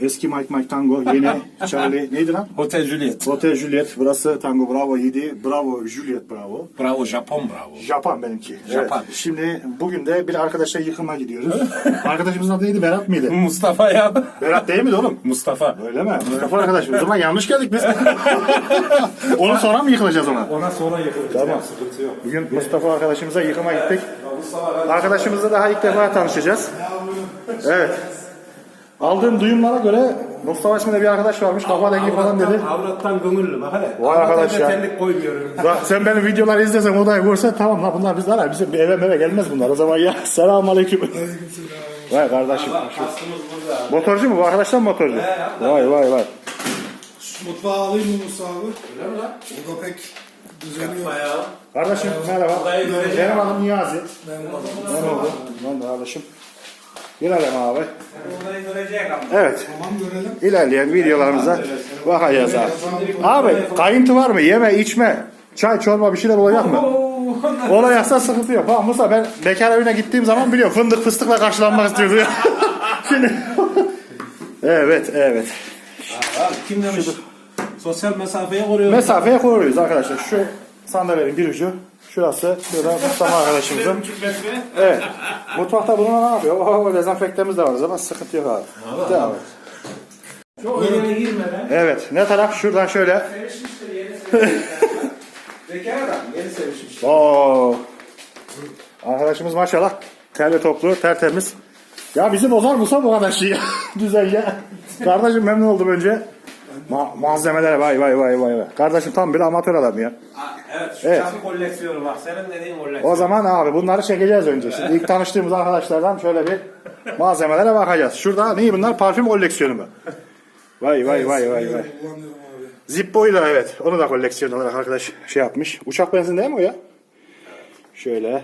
Eski Mike Mike Tango, yeni Charlie neydi lan? Hotel Juliet. Hotel Juliet, burası Tango Bravo 7, Bravo Juliet Bravo. Bravo Japon bravo. Japan benimki. Japan. Evet. Şimdi bugün de bir arkadaşla yıkıma gidiyoruz. Arkadaşımızın adı neydi? Berat mıydı? Mustafa ya. Berat değil miydi oğlum? Mustafa. Öyle mi? Mustafa arkadaş. O zaman yanlış geldik biz. Onu sonra mı yıkılacağız ona? Ona sonra yapılacak. Tamam. Sıkıntı yok. Bugün Mustafa arkadaşımıza yıkıma gittik. Arkadaşımızla daha ilk defa tanışacağız. Evet. Aldığım duyumlara göre Mustafa isminde bir arkadaş varmış. Kafa dengi falan dedi. Avrattan gönüllü bak hele. Vay arkadaş ya. Terlik koymuyorum. Bak sen benim videoları izlesen odayı görsen tamam la bunlar bizler bizim bir eve meve gelmez bunlar. O zaman ya selamun aleyküm. Vay kardeşim. Kastımız burada. Motorcu mu bu arkadaşlar mı motorcu? Vay vay vay. Mutfağı alayım mı Musa abi? Öyle mi lan? O da pek düzeni yok. Kardeşim merhaba. Odayı göreceğim. Benim adım Niyazi. Ben Ben oldu. Ben de kardeşim. Girelim abi. Evet. İlerleyen videolarımıza bakacağız abi. Abi kayıntı var mı? Yeme içme. Çay çorba bir şeyler olacak mı? Olacaksa sıkıntı yok. Bak Musa ben bekar evine gittiğim zaman biliyorum fındık fıstıkla karşılanmak istiyordu. Şimdi Evet evet. Abi kim demiş? Sosyal mesafeye koruyoruz. Mesafeye koyuyoruz arkadaşlar. Şu sandalyenin bir ucu. Şurası. Şurada Mustafa arkadaşımızın. Evet. Mutfakta bunu ne yapıyor? O dezenfektemiz de var o zaman sıkıntı yok abi. Devam et. Çok yerine girmeden. Evet. Ne taraf? Şuradan şöyle. Sevişmiştir yeni sevişmiştir. Bekar adam yeni sevişmiş. Oo. Arkadaşımız maşallah terli toplu, tertemiz. Ya bizi bozar mısın bu kadar şey? Düzen ya. Kardeşim memnun oldum önce. Ma- malzemelere vay vay vay vay vay. Kardeşim tam bir amatör adam ya. Ha, Evet şu Evet. çakı koleksiyonu bak senin dediğin koleksiyon. O zaman abi bunları çekeceğiz önce. Şimdi ilk tanıştığımız arkadaşlardan şöyle bir malzemelere bakacağız. Şurada ne bunlar? Parfüm koleksiyonu mu? Vay vay vay vay vay. Abi. Zippo'yu da evet. Onu da koleksiyon olarak arkadaş şey yapmış. Uçak benzin değil mi o ya? Şöyle.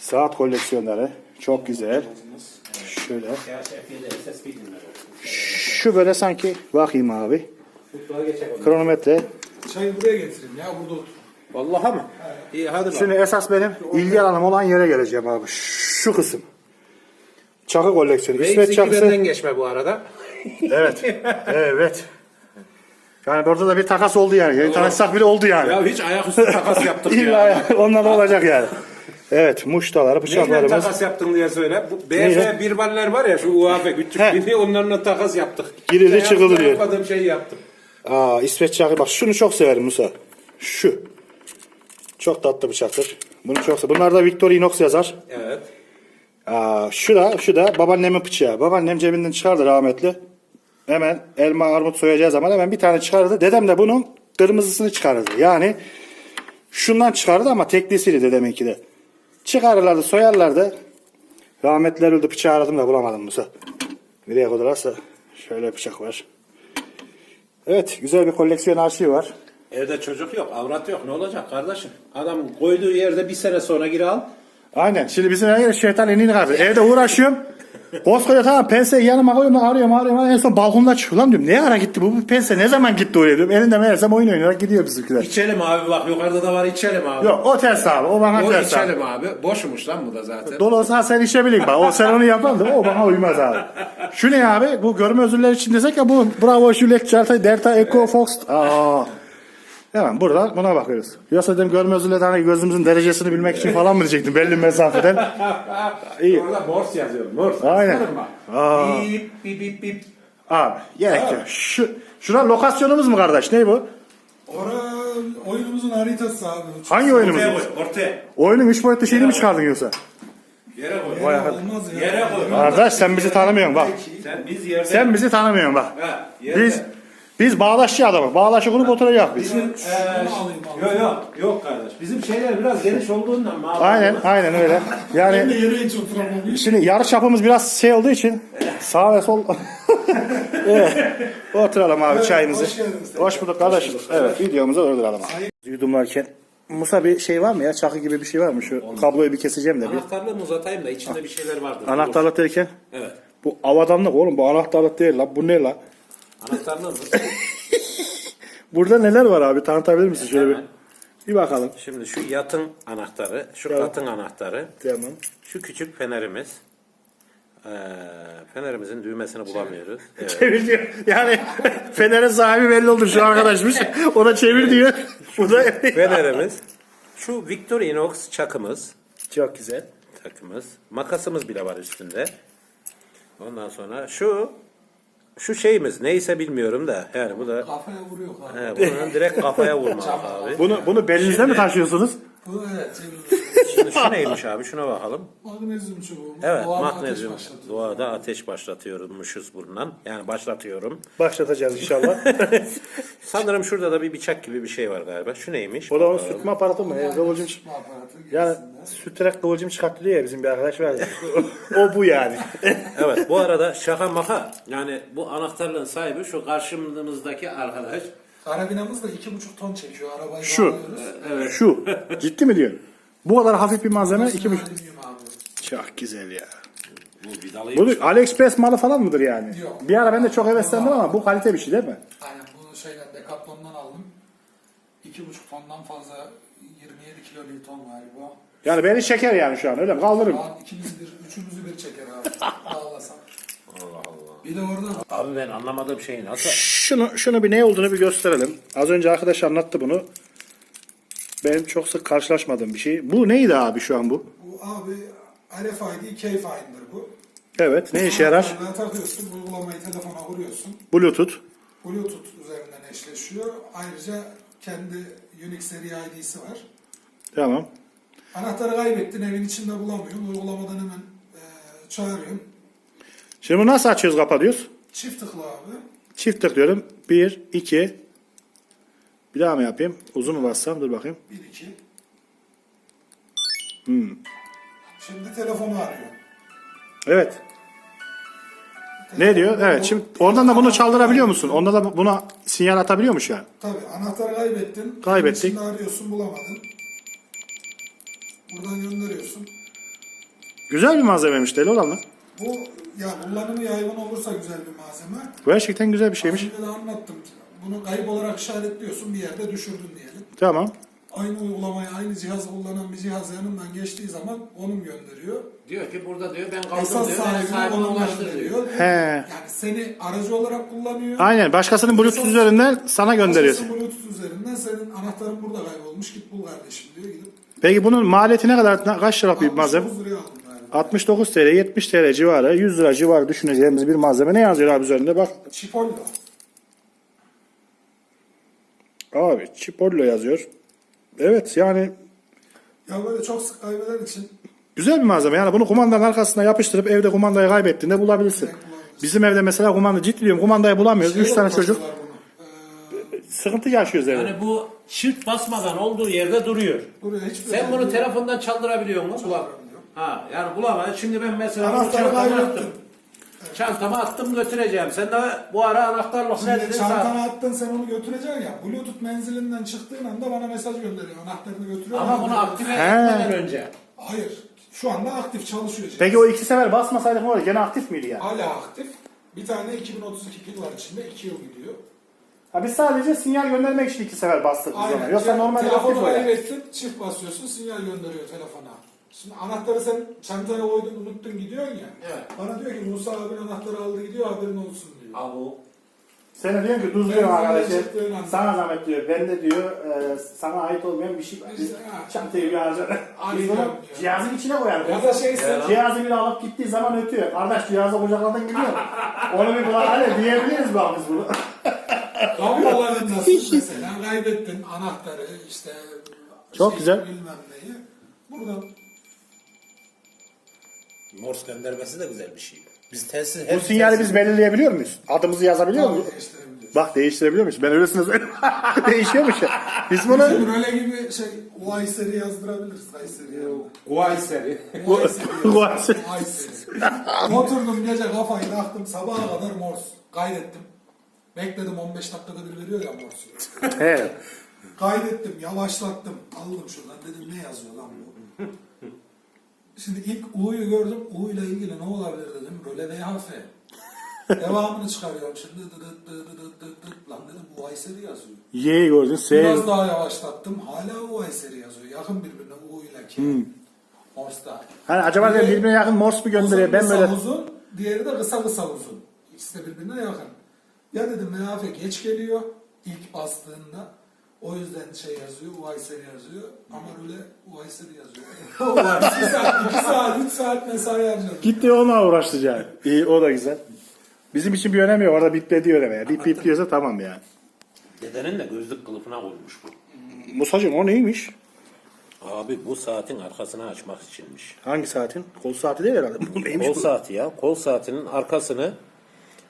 Saat koleksiyonları. Çok güzel. Şöyle. Şu böyle sanki bakayım abi. Kronometre. Çayı buraya getireyim ya burada otur. Vallahi mı? İyi hadi bak. Şimdi esas benim ilgi alanım olan yere geleceğim abi. Şu kısım. Çakı koleksiyonu. İsmet Reis çakısı. benden geçme bu arada. Evet. Evet. Yani orada da bir takas oldu yani. Yani tanışsak bile oldu yani. Ya hiç ayaküstü takas yaptık İlla ya. Onlar da olacak yani. Evet. Muştaları, Neyle bıçaklarımız. takas yaptın diye söyle. Bu Neyle? BF bir baller var ya şu UAF küçük He. bini onlarla takas yaptık. Girildi, Şey çıkıldı yaptım, diyor. Yapmadığım şeyi yaptım. Aa İsveç çakı. Bak şunu çok severim Musa. Şu. Çok tatlı bıçaktır. Bunu çok severim. Bunlar da Victorinox yazar. Evet. Aa, şu da, şu da babaannemin bıçağı. Babaannem cebinden çıkardı rahmetli. Hemen elma armut soyacağı zaman hemen bir tane çıkardı. Dedem de bunun kırmızısını çıkarırdı. Yani şundan çıkardı ama teklisiydi dedeminki de. Çıkarırlardı, soyarlardı. Rahmetliler öldü bıçağı aradım da bulamadım Musa. Nereye koydularsa şöyle bıçak var. Evet, güzel bir koleksiyon arşivi var. Evde çocuk yok, avrat yok. Ne olacak kardeşim? Adam koyduğu yerde bir sene sonra gir al. Aynen. Şimdi bizim her yer şeytan enini kaldı. Evde uğraşıyorum. Koskoca tamam pense yanıma koyuyorum arıyorum arıyorum en son balkonda çıkıyor lan diyorum ne ara gitti bu, bu pense ne zaman gitti oraya diyorum elinde meğersem oyun oynayarak gidiyor bizimkiler. İçelim abi bak yukarıda da var içelim abi. Yok o ters abi o bana O ters abi. içelim abi. Boşmuş lan bu da zaten. Dolu olsa sen içebilin bak o sen onu yapan da o bana uymaz abi. Şu ne abi bu görme özürler için desek ya bu Bravo Juliet Charta Delta Echo Fox. Aa. Hemen burada buna bakıyoruz. Yoksa dedim görme özürler hani gözümüzün derecesini bilmek için falan mı diyecektim belli mesafeden. İyi. Orada Morse yazıyor. Morse. Aynen. Aa. Bip bip bip bip. Abi gerek yok. Şu, şura lokasyonumuz mu kardeş? Ne bu? Ora oyunumuzun haritası abi. Hangi oyunumuz? Ortaya koy. Ortaya. Oyunun 3 boyutlu şeyini mi çıkardın yoksa? Yere koy. Vay Olmaz ya. Yere koy. Kardeş sen bizi tanımıyorsun bak. Sen biz yerde. Sen bizi tanımıyorsun bak. Ha, yerde. Biz biz bağdaşçı adamız. Bağdaşı kurup oturacak biz. Bizim eee yok yok yok kardeş. Bizim şeyler biraz geniş olduğundan mı? Aynen aynen öyle. Ben de Yani yere hiç oturamam. şimdi yarı çapımız biraz şey olduğu için sağ ve sol. evet. Oturalım abi çayımızı. hoş geldiniz. Hoş bulduk kardeşim. Evet videomuzu durduralım abi. Yudumlarken Musa bir şey var mı ya? Çakı gibi bir şey var mı? Şu kabloyu bir keseceğim de bir. Anahtarlığımı uzatayım da içinde bir şeyler vardır. Anahtarlık derken? Evet. Bu avadanlık oğlum bu anahtarlık değil lan bu ne lan? Anahtarlığı mı? Burada neler var abi tanıtabilir misin şöyle bir? Hemen. Bir bakalım. Şimdi şu yatın anahtarı, şu Tamam. katın anahtarı, Tamam. şu küçük fenerimiz. Ee, fenerimizin düğmesini bulamıyoruz. Evet. Çevir diyor. Yani Fener'in sahibi belli oldu şu arkadaşmış. Ona çevir diyor. Bu da Fenerimiz. Şu Victorinox çakımız. çok güzel. Takımız. Makasımız bile var üstünde. Ondan sonra şu şu şeyimiz neyse bilmiyorum da yani bu da Kafaya vuruyor abi. he, bunun direkt kafaya vurmak abi. Bunu bunu belinizde mi taşıyorsunuz? Bu evet. Şimdi şu neymiş abi şuna bakalım. Magnezyum çubuğu. Evet Doğal magnezyum ateş başlatıyor. doğada ateş başlatıyormuşuz bundan. Yani başlatıyorum. Başlatacağız inşallah. Sanırım şurada da bir bıçak gibi bir şey var galiba. Şu neymiş? o da onun Bakalım. sütme aparatı mı? Yani Kıvılcım tutma aparatı yani gerisinde. Süterek kıvılcım çıkarttı ya bizim bir arkadaş vardı. o bu yani. Evet bu arada şaka maka yani bu anahtarlığın sahibi şu karşımızdaki arkadaş. Karabinamız da iki buçuk ton çekiyor. Arabayı Şu. bağlıyoruz. Şu. Ciddi mi diyorsun? Bu kadar hafif bir malzeme iki buçuk. Alüminyum abi. Çok güzel ya. Bu vidalıymış. Bu AliExpress malı falan mıdır yani? Yok. Bir ara ben de çok heveslendim ama bu kalite bir şey değil mi? Aynen bunu şeyden Decathlon'dan aldım. İki buçuk tondan fazla 27 kilo ton galiba. Yani beni çeker yani şu an öyle mi? Kaldırırım. Şu an ikimiz bir, üçümüzü bir çeker abi. Ağlasam. Allah Allah. Bir de orada Abi ben anlamadığım şey nasıl? Şunu şunu bir ne olduğunu bir gösterelim. Az önce arkadaş anlattı bunu. Benim çok sık karşılaşmadığım bir şey. Bu neydi abi şu an bu? bu abi RFID Keyfinder bu. Evet. Ne işe yarar? Anahtarına takıyorsun, uygulamayı telefona vuruyorsun. Bluetooth. Bluetooth üzerinden eşleşiyor. Ayrıca kendi Unix seri ID'si var. Tamam. Anahtarı kaybettin, evin içinde bulamıyorsun. Uygulamadan hemen e, çağırıyorsun. Şimdi bunu nasıl açıyoruz kapatıyoruz? Çift tıkla abi. Çift tıklıyorum. Bir, iki. Bir daha mı yapayım? Uzun mu bassam? Dur bakayım. 1 2. Hmm. Şimdi telefonu arıyor. Evet. Ne diyor? Evet. Şimdi oradan da bunu çaldırabiliyor musun? Onda da buna sinyal atabiliyormuş yani. Tabii anahtarı kaybettin. Kaybettik. İçinde arıyorsun bulamadın. Buradan gönderiyorsun. Güzel bir malzememiş deli olan lan. Bu ya kullanımı yaygın olursa güzel bir malzeme. Bu gerçekten güzel bir Az şeymiş. önce de anlattım. Bunu kayıp olarak işaretliyorsun bir yerde düşürdün diyelim. Tamam. Aynı uygulamayı aynı cihazı kullanan bir cihaz yanından geçtiği zaman onun gönderiyor. Diyor ki burada diyor ben kaldım Esas diyor. Onun ulaştı diyor. gönderiyor. He. Yani seni aracı olarak kullanıyor. Aynen. Başkasının Bluetooth üzerinden sana gönderiyorsun. Başkası Bluetooth üzerinden senin anahtarın burada kaybolmuş git bul kardeşim diyor gidip. Peki bunun maliyeti ne kadar? Kaç lira bir malzeme? 69 liraya aldım galiba. 69 TL, 70 TL civarı, 100 lira civarı düşüneceğimiz bir malzeme. Ne yazıyor abi üzerinde? Bak. Çipollo. Abi Cipolla yazıyor. Evet yani Ya böyle çok sık kaybeden için güzel bir malzeme. Yani bunu kumandanın arkasına yapıştırıp evde kumandayı kaybettiğinde bulabilirsin. Bizim evde mesela kumanda ciddi diyorum kumandayı bulamıyoruz. Şeyle 3 tane çocuk. Ee, Sıkıntı yaşıyoruz evde. Yani bu çift basmadan olduğu yerde duruyor. hiçbir Sen bunu özelliği- telefondan çaldırabiliyor musun? Çaldırabiliyorum. Ha yani bulamayız. Şimdi ben mesela Anahtarı kaybettim. Çantama attım götüreceğim. Sen de bu ara anahtarlık ne Şimdi dedin? çantana attın sen onu götüreceksin ya. Bluetooth menzilinden çıktığın anda bana mesaj gönderiyor. Anahtarını götürüyor. Ama bunu aktive He. etmeden önce. Hayır. Şu anda aktif çalışıyor. cihaz. Peki o iki sefer basmasaydık ne olur? Gene aktif miydi yani? Hala aktif. Bir tane 2032 pil var içinde. 2 yıl gidiyor. Ha biz sadece sinyal göndermek için iki sefer bastık biz ona. Yoksa normalde aktif telefonu o yani. kaybettin, çift basıyorsun, sinyal gönderiyor telefona. Şimdi anahtarı sen çantaya koydun, unuttun gidiyorsun ya. Evet. Bana diyor ki Musa abin anahtarı aldı gidiyor haberin olsun diyor. Abu. Sen diyorsun ki duz Ben diyorum sana anda. Sana zahmet diyor. Ben de diyor e, sana ait olmayan bir şey var. Biz ha. çantayı bir. Aynen Biz bunu cihazın içine koyarız. Ya da şey sen Cihazı bir alıp gittiği zaman ötüyor. Kardeş cihazı kucakladın gidiyor. Onu bir kulak hale diyebiliriz bak biz bunu. Kablolarındasın mesela kaybettin anahtarı işte Çok güzel. bilmem neyi. Buradan Morse göndermesi de güzel bir şey. Biz telsiz Bu sinyali biz belirleyebiliyor muyuz? Adımızı yazabiliyor muyuz? Bak değiştirebiliyor muyuz? Ben öylesine söyleyeyim. Değişiyormuş ya. Biz bunu Bizim röle gibi şey Y seri yazdırabiliriz. Y seri yanına. Huawei seri. Y seri Y yazdım, seri. Y seri. Oturdum gece kafayı taktım sabaha kadar Morse. Kaydettim. Bekledim 15 dakikada bir veriyor ya Morse'u. He. Kaydettim, yavaşlattım. Aldım şuradan dedim ne yazıyor lan bu? Şimdi ilk U'yu gördüm. U ile ilgili ne olabilir dedim. Röle VHF. Devamını çıkarıyorum şimdi. Dı dı dı dı dı dı dı. Lan dedim bu seri yazıyor. Y'yi gördün. S. Biraz daha yavaşlattım. Hala U seri yazıyor. Yakın birbirine U ile K. Morse'da. Hani acaba dedim birbirine yakın Morse mu gönderiyor? Uzun Ben kısa böyle uzun, diğeri de kısa kısa uzun. İkisi de birbirine yakın. Ya dedim MHF geç geliyor ilk bastığında. O yüzden şey yazıyor, Uysel yazıyor. Ama öyle Uysel yazıyor. 2 saat, 2 saat, 3 saat mesai harcadım. gitti onunla uğraştıracak. İyi o da güzel. Bizim için bir önemi yok. Orada bip diyor ya. Bip bip diyorsa tamam yani. Dedenin de gözlük kılıfına koymuş bu. Musacım o neymiş? Abi bu saatin arkasını açmak içinmiş. Hangi saatin? Kol saati değil herhalde. Bu neymiş Kol bu? saati ya. Kol saatinin arkasını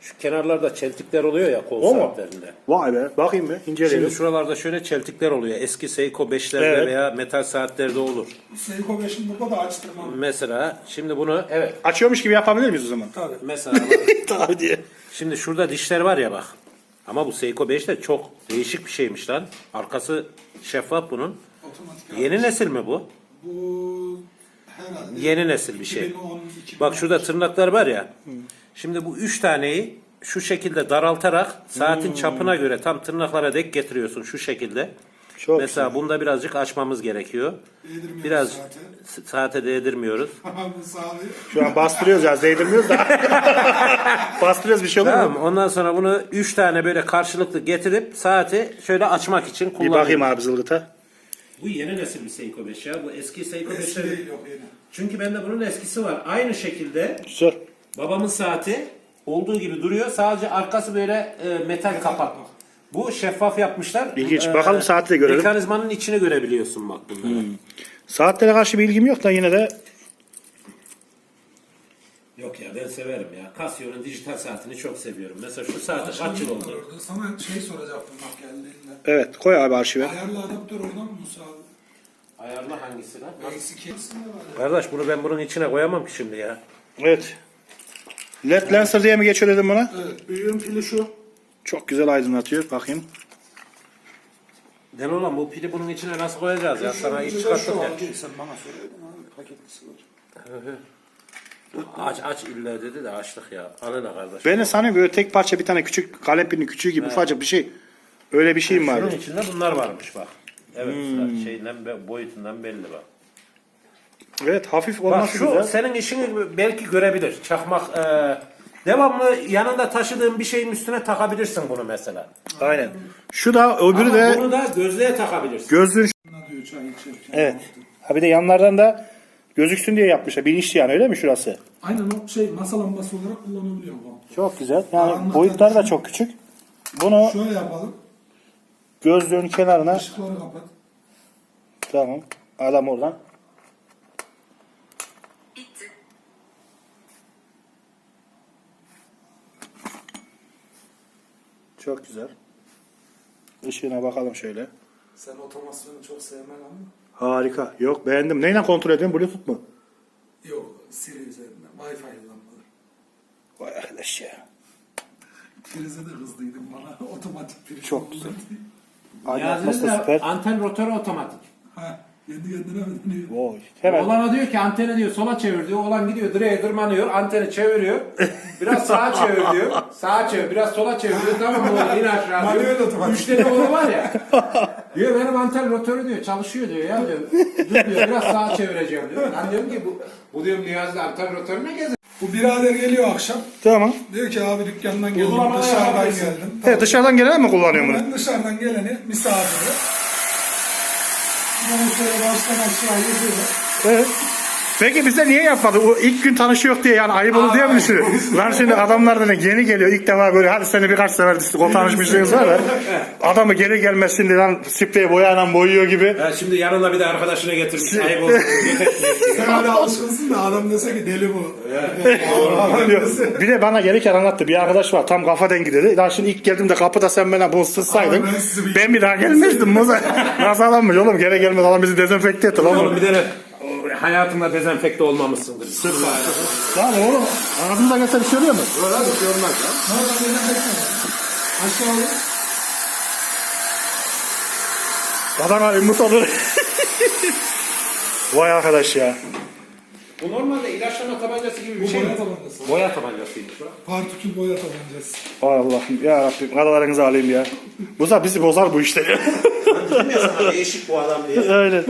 şu kenarlarda çeltikler oluyor ya kol O mu? saatlerinde. Vay be. Bakayım bir. inceleyelim. Şimdi şuralarda şöyle çeltikler oluyor. Eski Seiko 5'lerde Evet. veya metal saatlerde olur. Seiko 5'in burada da açtırmam. Mesela şimdi bunu evet Açıyormuş gibi yapabilir miyiz o zaman? Tabii. mesela Tabii diye. şimdi şurada dişler var ya bak. Ama bu Seiko 5 de çok değişik bir şeymiş lan. Arkası şeffaf bunun. Otomatik. Yeni nesil mi bu? Bu herhalde Yeni nesil bir şey. 2010, 2010. Bak şurada tırnaklar var ya. Şimdi bu üç taneyi şu şekilde daraltarak saatin çapına göre tam tırnaklara dek getiriyorsun şu şekilde. Çok Mesela bunda birazcık açmamız gerekiyor. Değdirmiyoruz Biraz saate. saate değdirmiyoruz. bu sağlıyor. Şu an bastırıyoruz ya. Değdirmiyoruz da. bastırıyoruz bir şey olur Tamam mu? ondan sonra bunu üç tane böyle karşılıklı getirip saati şöyle açmak için Bir kullanıyoruz. bakayım abi zılgıta. Bu yeni nesil bir Seiko 5 ya. Bu eski Seiko Eski 5'ler. değil yok yeni. Çünkü bende bunun eskisi var. Aynı şekilde Güzel. Babamın saati olduğu gibi duruyor. Sadece arkası böyle e, metal kapak. Bu şeffaf yapmışlar. İlginç. Bakalım saati de görelim. Mekanizmanın içini görebiliyorsun bak bunlara. Saatlere karşı bir ilgim yok da yine de Yok ya ben severim ya. Casio'nun dijital saatini çok seviyorum. Mesela şu saati kaç yıl oldu? Orada Sana şey soracaktım bak geldiğinde. evet koy abi arşive. Ayarlı adaptör oradan mı Musa abi? Ayarla hangisi lan? Eksik hepsinde var. ya. Kardeş bunu ben bunun içine koyamam ki şimdi ya. Evet. LED Lancer diye mi geçiyor dedim buna? Evet, büyüğün pili şu. Çok güzel aydınlatıyor. Bakayım. Den olan bu pili bunun içine nasıl koyacağız ya? Sana iş çıkarttık ya. var. Sen bana söyledin abi paketlisi var. Aç aç illa dedi de açtık ya. Alın kardeş. Ben de sanıyorum böyle tek parça bir tane küçük kalem pilinin küçüğü gibi ufacık bir şey. Öyle bir şey mi Şunun vardı? içinde bunlar varmış bak. Evet şeyinden be- boyutundan belli bak. Evet hafif Bak olması şu güzel. senin işini belki görebilir. Çakmak e, devamlı yanında taşıdığın bir şeyin üstüne takabilirsin bunu mesela. Aynen. Şu da öbürü Ama de bunu da gözlüğe takabilirsin. gözlüğün Ne diyor çay içerken? Evet. Ha bir de yanlardan da gözüksün diye yapmışlar. Bilinçli yani öyle mi şurası? Aynen o şey masa lambası olarak kullanabiliyor bu. Çok güzel. Yani Karanlıkta boyutları da çok küçük. Bunu Şöyle yapalım. gözlüğün kenarına Işıkları kapat. tamam. Adam oradan. Çok güzel. Işığına bakalım şöyle. Sen otomasyonu çok sevmen ama. Harika. Yok beğendim. Neyle kontrol ediyorsun? Bluetooth mu? Yok Siri üzerinden. Wi-Fi lambaları. Vay arkadaş ya. Prize de hızlıydım bana. Otomatik priz. Çok güzel. Aydınlatması da süper. anten rotoru otomatik. Ha, kendi kendine? Oy. Hemen. Oğlana diyor ki anteni diyor sola çevir diyor. Oğlan gidiyor direğe tırmanıyor. Anteni çeviriyor. Biraz sağa çevir diyor. Sağa çevir. Biraz sola çevir diyor. Tamam mı in aşağı Manuel diyor. otomatik. Tane oğlu var ya. Diyor benim anten rotörü diyor. Çalışıyor diyor ya diyor. Dur diyor biraz sağa çevireceğim diyor. Ben diyorum ki bu, bu diyorum Niyazi anten rotörüne gezer. Bu birader geliyor akşam. Tamam. Diyor ki abi dükkandan geldim. Dışarıdan yapabilirsin. geldim. Evet, dışarıdan gelen mi kullanıyor bunu? Ben dışarıdan geleni misafiri. Yazıyor. Evet. Peki bize niye yapmadı? O ilk gün tanışıyor diye yani ayıp olur diye mi düşünüyor? Lan şimdi adamlar da yeni geliyor ilk defa böyle hadi seni birkaç sefer o tanışmışlığınız var da adamı geri gelmez şimdi lan sprey boyayla boyuyor gibi. Ha, şimdi yanına bir de arkadaşına getirmiş. Ayıp olsun. Sen hala alışkınsın da adam dese ki deli bu. Diyor. bir de bana gelirken anlattı bir arkadaş var tam kafa dengi dedi. Lan şimdi ilk geldiğimde kapıda sen bana bunu sızsaydın Abi ben ben bir daha gelmezdim. Nasıl adammış oğlum geri gelmez adam bizi dezenfekte etti. Oğlum bir de hayatında dezenfekte olmamışsındır. Lan oğlum ağzımda gelse bir şey oluyor mu? Öyle bir şey olmaz ya. Nereden gelen bekle. Aşağı alın. Adana ümit olur. Vay arkadaş ya. Bu normalde ilaçlama tabancası gibi bir Bu şey. boya tabancası. Boya tabancasıymış. Partikül boya tabancası. Ay Allah'ım ya Rabbim kadalarınızı alayım ya. Bu da bizi bozar bu işte. Dedim ya sana değişik bu adam diye. Öyle.